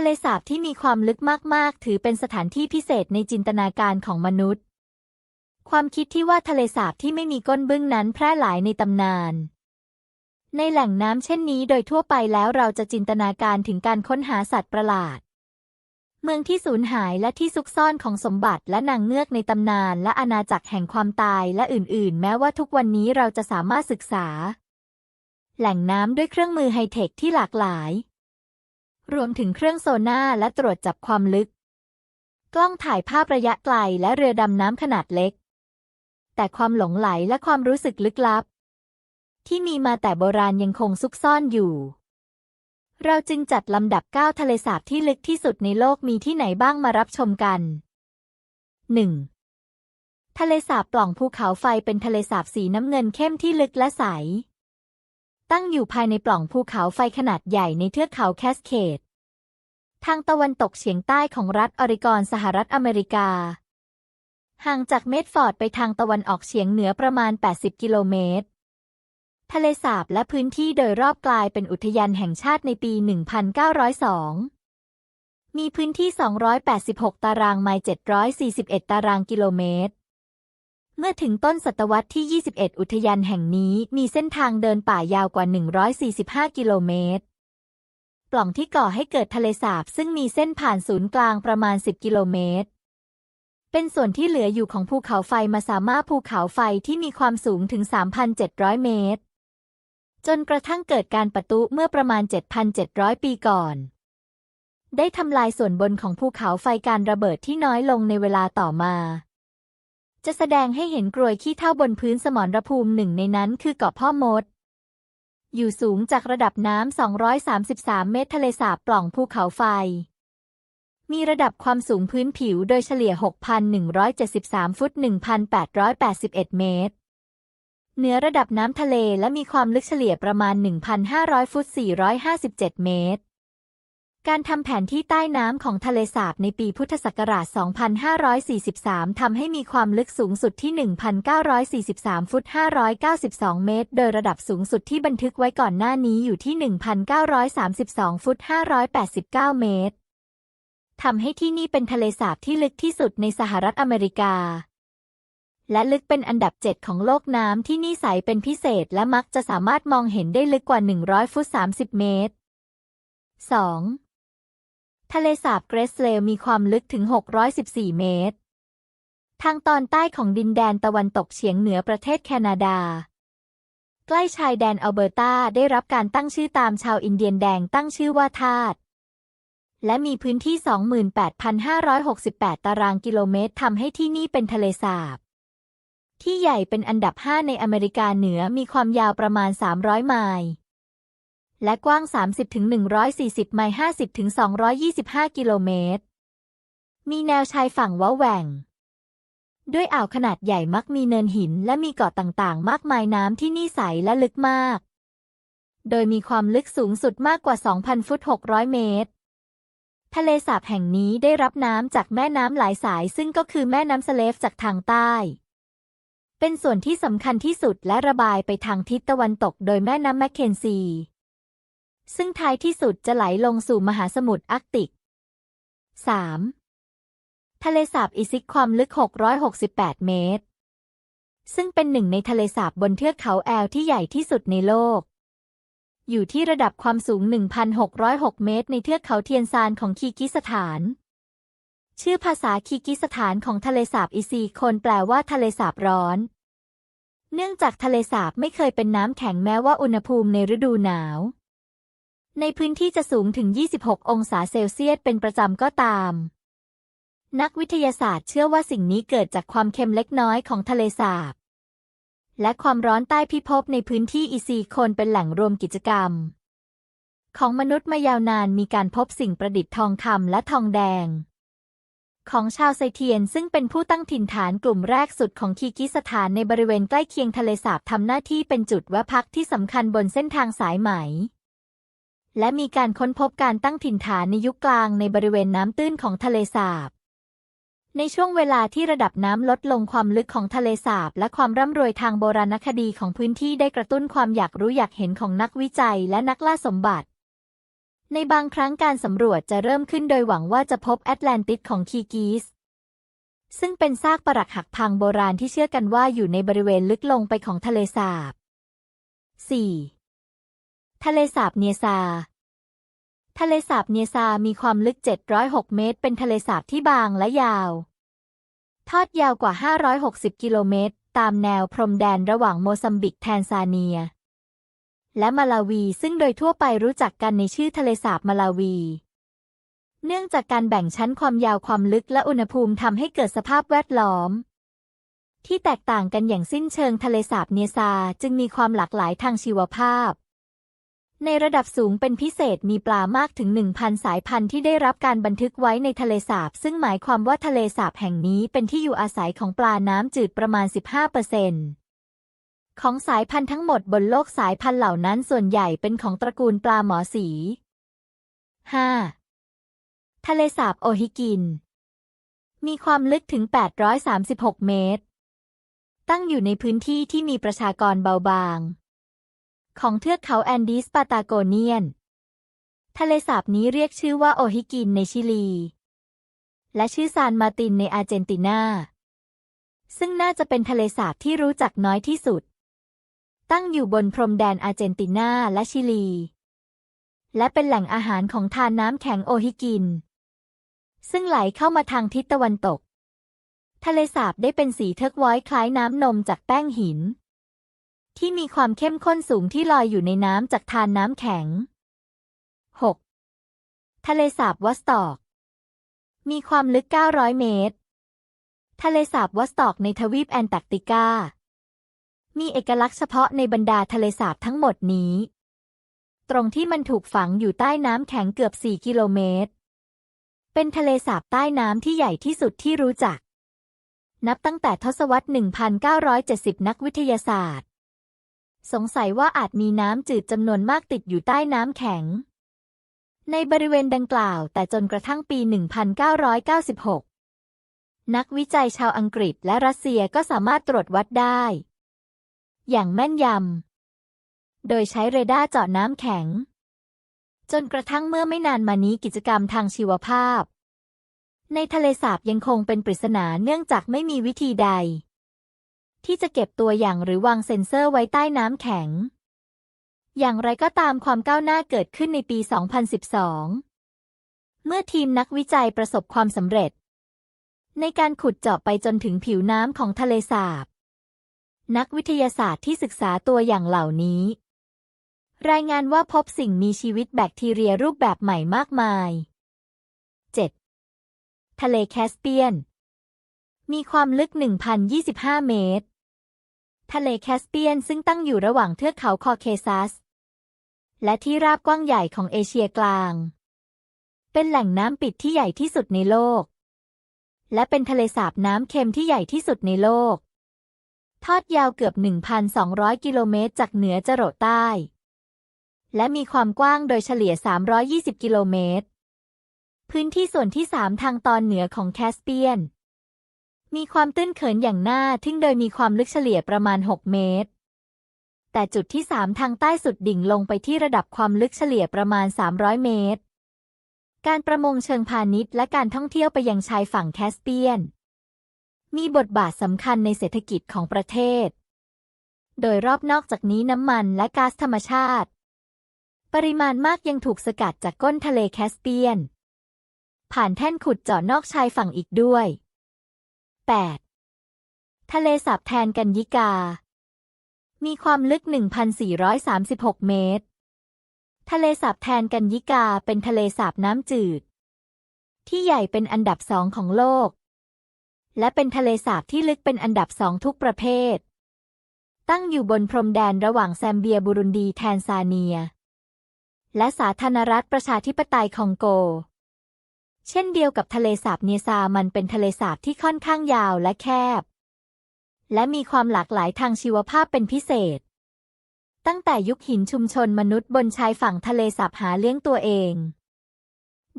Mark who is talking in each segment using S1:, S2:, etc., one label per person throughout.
S1: ทะเลสาบที่มีความลึกมาก ๆ ถือเป็นสถานที่พิเศษในจินตนาการของมนุษย์ ความคิดที่ว่าทะเลสาบที่ไม่มีก้นบึ้งนั้นแพร่หลายในตำนาน ในแหล่งน้ำเช่นนี้โดยทั่วไปแล้วเราจะจินตนาการถึงการค้นหาสัตว์ประหลาด เมืองที่สูญหายและที่ซุกซ่อนของสมบัติและนางเงือกในตำนาน และอาณาจักรแห่งความตายและอื่น ๆ แม้ว่าทุกวันนี้เราจะสามารถศึกษา แหล่งน้ำด้วยเครื่องมือไฮเทคที่หลากหลาย รวมถึงเครื่องโซน่าและตรวจจับความลึก กล้องถ่ายภาพระยะไกลและเรือดำน้ำขนาดเล็ก แต่ความหลงไหลและความรู้สึกลึกลับ ที่มีมาแต่โบราณยังคงซุกซ่อนอยู่ เราจึงจัดลำดับ 9 ทะเลสาบที่ลึกที่สุดในโลกมีที่ไหนบ้างมารับชมกัน 1. ทะเลสาบปล่องภูเขาไฟเป็นทะเลสาบสีน้ำเงินเข้มที่ลึกและใสตั้งอยู่ภายในปล่องภูเขาไฟขนาดใหญ่ในเทือกเขาแคสเคด ทางตะวันตกเฉียงใต้ของรัฐออริกอนสหรัฐอเมริกา ห่างจากเมดฟอร์ดไปทางตะวันออกเฉียงเหนือประมาณ 80 กิโลเมตร ทะเลสาบและพื้นที่โดยรอบกลายเป็นอุทยานแห่งชาติในปี 1902 มีพื้นที่ 286 ตารางไมล์ 741 ตารางกิโลเมตรเมื่อถึงต้นศตวรรษที่ 21 อุทยานแห่งนี้มีเส้นทางเดินป่ายาวกว่า 145 กิโลเมตร ปล่องที่ก่อให้เกิดทะเลสาบซึ่งมีเส้นผ่านศูนย์กลางประมาณ 10 กิโลเมตร เป็นส่วนที่เหลืออยู่ของภูเขาไฟมาสามาภูเขาไฟที่มีความสูงถึง 3,700 เมตร จนกระทั่งเกิดการปะทุเมื่อประมาณ 7,700 ปีก่อน ได้ทำลายส่วนบนของภูเขาไฟการระเบิดที่น้อยลงในเวลาต่อมาจะแสดงให้เห็นกรวยขี้เท่าบนพื้นสมรภูมิหนึ่งในนั้นคือเกาะพ่อมด อยู่สูงจากระดับน้ำ 233 เมตรทะเลสาบปล่องภูเขาไฟ มีระดับความสูงพื้นผิวโดยเฉลี่ย 6,173 ฟุต 1,881 เมตร เหนือระดับน้ำทะเลและมีความลึกเฉลี่ยประมาณ 1,500 ฟุต 457 เมตร การทำแผนที่ใต้น้ำของทะเลสาบในปีพุทธศักราช 2543 ทำให้มีความลึกสูงสุดที่ 1,943 ฟุต 592 เมตร โดยระดับสูงสุดที่บันทึกไว้ก่อนหน้านี้อยู่ที่ 1,932 ฟุต 589 เมตร ทำให้ที่นี่เป็นทะเลสาบที่ลึกที่สุดในสหรัฐอเมริกา และลึกเป็นอันดับ 7 ของโลกน้ำที่นี่ใสเป็นพิเศษและมักจะสามารถมองเห็นได้ลึกกว่า 100 ฟุต 30 เมตร 2. ทะเลสาบเกรสเลวมีความลึกถึง 614 เมตร ทางตอนใต้ของดินแดนตะวันตกเฉียงเหนือประเทศแคนาดา ใกล้ชายแดนอัลเบอร์ตาได้รับการตั้งชื่อตามชาวอินเดียนแดงตั้งชื่อว่าทาสและมีพื้นที่ 28,568 ตารางกิโลเมตรทำให้ที่นี่เป็นทะเลสาบ ที่ใหญ่เป็นอันดับ 5 ในอเมริกาเหนือมีความยาวประมาณ 300 ไมล์ และกว้าง 30-140 ไมล์ 50-225 กิโลเมตร มีแนวชายฝั่งว้าแหว่ง ด้วยอ่าวขนาดใหญ่มักมีเนินหินและมีเกาะต่างๆ มากมายน้ำที่นี่ใสและลึกมาก โดยมีความลึกสูงสุดมากกว่า 2,000 ฟุต 600 เมตร ทะเลสาบแห่งนี้ได้รับน้ำจากแม่น้ำหลายสาย ซึ่งก็คือแม่น้ำสเลฟจากทางใต้เป็นส่วนที่สำคัญที่สุดและระบายไปทางทิศตะวันตกโดยแม่น้ำแมคเคนซี ซึ่งท้ายที่สุดจะไหลลงสู่มหาสมุทรอาร์กติก 3. ทะเลสาบอิซิกความลึก 668 เมตร ซึ่งเป็นหนึ่งในทะเลสาบบนเทือกเขาแอลที่ใหญ่ที่สุดในโลก อยู่ที่ระดับความสูง 1,606 เมตร ในเทือกเขาเทียนซานของคีกิสถาน ชื่อภาษาคีกิสถานของทะเลสาบอิซีโคนแปลว่าทะเลสาบร้อน เนื่องจากทะเลสาบไม่เคยเป็นน้ำแข็งแม้ว่าอุณหภูมิในฤดูหนาว ในพื้นที่จะสูงถึง 26 องศาเซลเซียสเป็นประจำก็ตาม นักวิทยาศาสตร์เชื่อว่าสิ่งนี้เกิดจากความเค็มเล็กน้อยของทะเลสาบ และความร้อนใต้พิภพในพื้นที่อีซีโคนเป็นแหล่งรวมกิจกรรม ของมนุษย์มายาวนานมีการพบสิ่งประดิษฐ์ทองคำและทองแดง ของชาวไซเทียนซึ่งเป็นผู้ตั้งถิ่นฐานกลุ่มแรกสุดของคีกิสถานในบริเวณใกล้เคียงทะเลสาบทำหน้าที่เป็นจุดแวะพักที่สำคัญบนเส้นทางสายไหม และมีการค้นพบการตั้งถิ่นฐานในยุคกลางในบริเวณน้ำตื้นของทะเลสาบ ในช่วงเวลาที่ระดับน้ำลดลงความลึกของทะเลสาบ และความร่ำรวยทางโบราณคดีของพื้นที่ได้กระตุ้นความอยากรู้อยากเห็นของนักวิจัยและนักล่าสมบัติ ในบางครั้งการสำรวจจะเริ่มขึ้นโดยหวังว่าจะพบแอตแลนติสของคีกีสซึ่งเป็นซากปรักหักพังโบราณที่เชื่อกันว่าอยู่ในบริเวณลึกลงไปของทะเลสาบ 4. ทะเลสาบเนซา ทะเลสาบเนซามีความลึก 706 เมตร เป็นทะเลสาบที่บางและยาว ทอดยาวกว่า 560 กิโลเมตร ตามแนวพรมแดนระหว่างโมซัมบิกแทนซาเนีย และมาลาวี ซึ่งโดยทั่วไปรู้จักกันในชื่อทะเลสาบมาลาวี เนื่องจากการแบ่งชั้นความยาวความลึกและอุณหภูมิทำให้เกิดสภาพแวดล้อมที่แตกต่างกันอย่างสิ้นเชิงทะเลสาบเนซาจึงมีความหลากหลายทางชีวภาพ ในระดับสูงเป็นพิเศษมีปลามากถึง 1,000 สายพันธุ์ที่ได้รับการบันทึกไว้ในทะเลสาบ ซึ่งหมายความว่าทะเลสาบแห่งนี้เป็นที่อยู่อาศัยของปลาน้ำจืดประมาณ 15%ของสายพันธุ์ทั้งหมดบนโลกสายพันธุ์เหล่านั้นส่วนใหญ่เป็นของตระกูลปลาหมอสี 5. ทะเลสาบโอฮิกิน มีความลึกถึง 836 เมตร ตั้งอยู่ในพื้นที่ที่มีประชากรเบาบาง ของเทือกเขาแอนดีสปาตาโกเนียน ทะเลสาบนี้เรียกชื่อว่าโอฮิกินในชิลี และชื่อซานมาตินในอาร์เจนตินา ซึ่งน่าจะเป็นทะเลสาบที่รู้จักน้อยที่สุด ตั้งอยู่บนพรมแดนอาร์เจนตินาและชิลี และเป็นแหล่งอาหารของทานน้ำแข็งโอฮิกิน ซึ่งไหลเข้ามาทางทิศตะวันตก ทะเลสาบได้เป็นสีเทอร์ควอยซ์คล้ายน้ำนมจากแป้งหิน ที่มีความเข้มข้นสูงที่ลอยอยู่ในน้ำจากทานน้ำแข็ง 6. ทะเลสาบวอสตอก มีความลึก 900 เมตร ทะเลสาบวอสตอกในทวีปแอนตาร์กติกา มีเอกลักษณ์เฉพาะในบรรดาทะเลสาบทั้งหมดนี้ ตรงที่มันถูกฝังอยู่ใต้น้ำแข็งเกือบ 4 กิโลเมตร เป็นทะเลสาบใต้น้ำที่ใหญ่ที่สุดที่รู้จัก นับตั้งแต่ทศวรรษ 1970 นักวิทยาศาสตร์ สงสัยว่าอาจมีน้ำจืดจำนวนมากติดอยู่ใต้น้ำแข็ง ในบริเวณดังกล่าว แต่จนกระทั่งปี 1996 นักวิจัยชาวอังกฤษและรัสเซียก็สามารถตรวจวัดได้ อย่างแม่นยำ โดยใช้เรดาร์เจาะน้ำแข็ง จนกระทั่งเมื่อไม่นานมานี้กิจกรรมทางชีวภาพ ในทะเลสาบยังคงเป็นปริศนาเนื่องจากไม่มีวิธีใด ที่จะเก็บตัวอย่างหรือวางเซ็นเซอร์ไว้ใต้น้ำแข็ง อย่างไรก็ตามความก้าวหน้าเกิดขึ้นในปี 2012 เมื่อทีมนักวิจัยประสบความสำเร็จ ในการขุดเจาะไปจนถึงผิวน้ำของทะเลสาบ นักวิทยาศาสตร์ที่ศึกษาตัวอย่างเหล่านี้ รายงานว่าพบสิ่งมีชีวิตแบคทีเรียรูปแบบใหม่มากมาย 7. ทะเลแคสเปียน มีความลึก 1,025 เมตร ทะเลแคสเปียนซึ่งตั้งอยู่ระหว่างเทือกเขาคอเคซัส และที่ราบกว้างใหญ่ของเอเชียกลาง เป็นแหล่งน้ำปิดที่ใหญ่ที่สุดในโลก และเป็นทะเลสาบน้ำเค็มที่ใหญ่ที่สุดในโลก ทอดยาวเกือบ 1,200 กิโลเมตรจากเหนือจรดใต้ และมีความกว้างโดยเฉลี่ย 320 กิโลเมตร พื้นที่ส่วนที่ 3 ทางตอนเหนือของแคสเปียน มีความตื้นเขินอย่างน่าทึ่งโดยมีความลึกเฉลี่ยประมาณ 6 เมตร แต่จุดที่ 3 ทางใต้สุดดิ่งลงไปที่ระดับความลึกเฉลี่ยประมาณ 300 เมตร การประมงเชิงพาณิชย์และการท่องเที่ยวไปยังชายฝั่งแคสเปียน มีบทบาทสำคัญในเศรษฐกิจของประเทศ โดยรอบนอกจากนี้น้ำมันและก๊าซธรรมชาติ ปริมาณมากยังถูกสกัดจากก้นทะเลแคสเปียน ผ่านแท่นขุดเจาะนอกชายฝั่งอีกด้วย 8. ทะเลสาบแทนกันยิกา มีความลึก 1,436 เมตร ทะเลสาบแทนกันยิกาเป็นทะเลสาบน้ำจืด ที่ใหญ่เป็นอันดับสองของโลก และเป็นทะเลสาบที่ลึกเป็นอันดับสองทุกประเภท ตั้งอยู่บนพรมแดนระหว่างแซมเบียบุรุนดีแทนซาเนีย และสาธารณรัฐประชาธิปไตยคองโก เช่นเดียวกับทะเลสาบเนซา มันเป็นทะเลสาบที่ค่อนข้างยาวและแคบ และมีความหลากหลายทางชีวภาพเป็นพิเศษ ตั้งแต่ยุคหินชุมชนมนุษย์บนชายฝั่งทะเลสาบหาเลี้ยงตัวเอง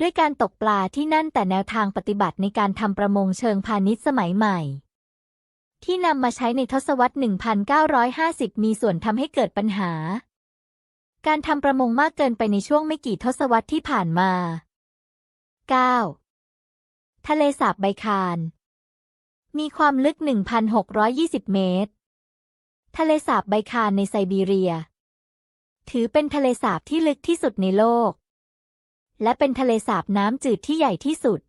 S1: ด้วยการตกปลาที่นั่นแต่แนวทางปฏิบัติในการทำประมงเชิงพาณิชย์สมัยใหม่ ที่นำมาใช้ในทศวรรษ 1950 มีส่วนทำให้เกิดปัญหา การทำประมงมากเกินไปในช่วงไม่กี่ทศวรรษที่ผ่านมา 9. ทะเลสาบไบคารมีความลึก 1,620 เมตร ทะเลสาบไบคารในไซบีเรีย ถือเป็นทะเลสาบที่ลึกที่สุดในโลก และเป็นทะเลสาบน้ำจืดที่ใหญ่ที่สุด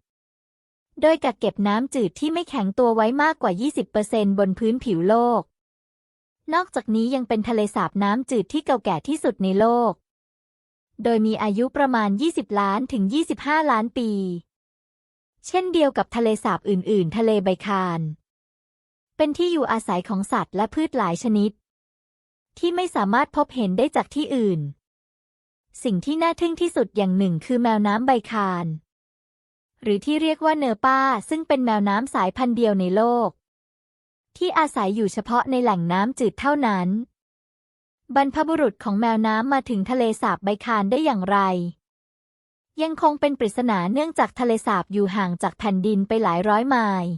S1: โดยกักเก็บน้ำจืดที่ไม่แข็งตัวไว้มากกว่า 20%บนพื้นผิวโลก นอกจากนี้ยังเป็นทะเลสาบน้ำจืดที่เก่าแก่ที่สุดในโลก โดยมีอายุประมาณ 20 ล้านถึง 25 ล้านปี เช่นเดียวกับทะเลสาบอื่น ๆ ทะเลไบคารเป็นที่อยู่อาศัยของสัตว์และพืชหลายชนิด ที่ไม่สามารถพบเห็นได้จากที่อื่น สิ่งที่น่าทึ่งที่สุดอย่างหนึ่งคือแมวน้ำไบคารหรือที่เรียกว่าเนอป้าซึ่งเป็นแมวน้ำสายพันธุ์เดียวในโลก ที่อาศัยอยู่เฉพาะในแหล่งน้ำจืดเท่านั้น บรรพบุรุษของแมวน้ำมาถึงทะเลสาบใบคานได้อย่างไร ยังคงเป็นปริศนาเนื่องจากทะเลสาบอยู่ห่างจากแผ่นดินไปหลายร้อยไมล์